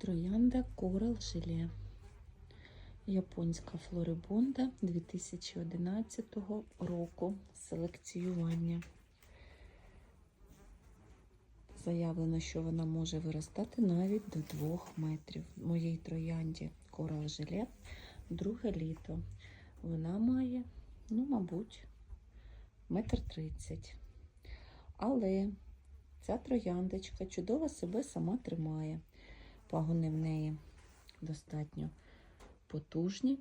Троянда Корал Желе. Японська флорибонда 2011 року селекціювання. Заявлено, що вона може виростати навіть до 2 метрів. Моїй троянді Корал Желе друге літо. Вона має, ну, мабуть, метр тридцять. Але ця трояндочка чудово себе сама тримає. Пагони в неї достатньо потужні,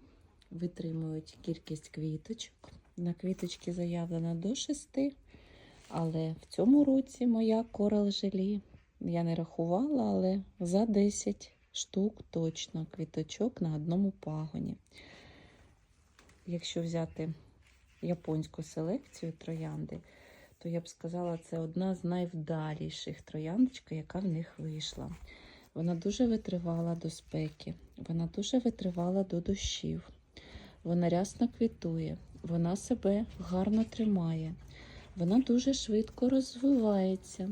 витримують кількість квіточок. На квіточки заявлено до 6, але в цьому році моя корал желі, я не рахувала, але за 10 штук точно квіточок на одному пагоні. Якщо взяти японську селекцію троянди, то я б сказала, це одна з найвдаліших трояндочка, яка в них вийшла. Вона дуже витривала до спеки, вона дуже витривала до дощів, вона рясно квітує, вона себе гарно тримає, вона дуже швидко розвивається,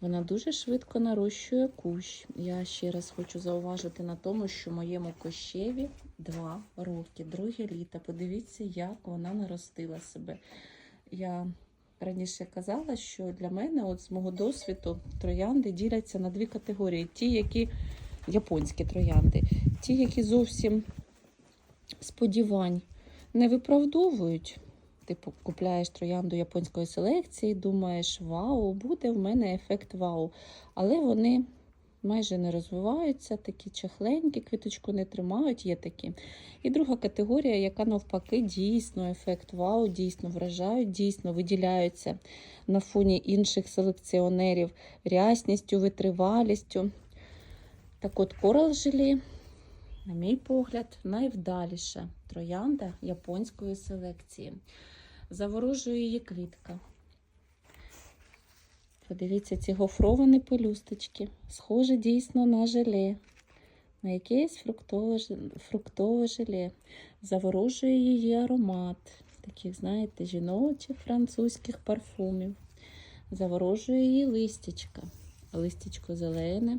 вона дуже швидко нарощує кущ. Я ще раз хочу зауважити на тому, що моєму кощеві 2 роки, друге літо. Подивіться, як вона наростила себе. Я раніше казала, що для мене, от з мого досвіду, троянди діляться на дві категорії: ті, які японські троянди, ті, які зовсім сподівань не виправдовують. Типу, купляєш троянду японської селекції, думаєш, вау, буде в мене ефект вау. Але вони майже не розвиваються, такі чахленькі, квіточку не тримають, є такі. І друга категорія, яка навпаки дійсно ефект вау, дійсно вражають, дійсно виділяються на фоні інших селекціонерів рясністю, витривалістю. Так от корал желі, на мій погляд, найвдаліша троянда японської селекції. Заворожує її квітка. Подивіться, ці гофровані пелюсточки. Схоже дійсно на желе, на якесь фруктове, фруктове желе. Заворожує її аромат таких, знаєте, жіночих французьких парфумів. Заворожує її листячка. Листячко зелене,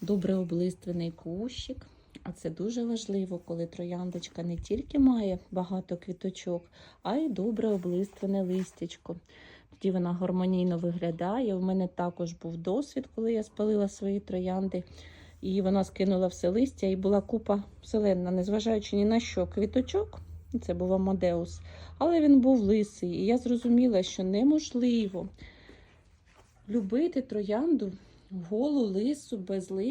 добре облиствений кущик. А це дуже важливо, коли трояндочка не тільки має багато квіточок, а й добре облиственне листячко. Тоді вона гармонійно виглядає. У мене також був досвід, коли я спалила свої троянди. І вона скинула все листя, і була купа селена, незважаючи ні на що, квіточок. Це був Амадеус, але він був лисий. І я зрозуміла, що неможливо любити троянду голу, лису, без листя.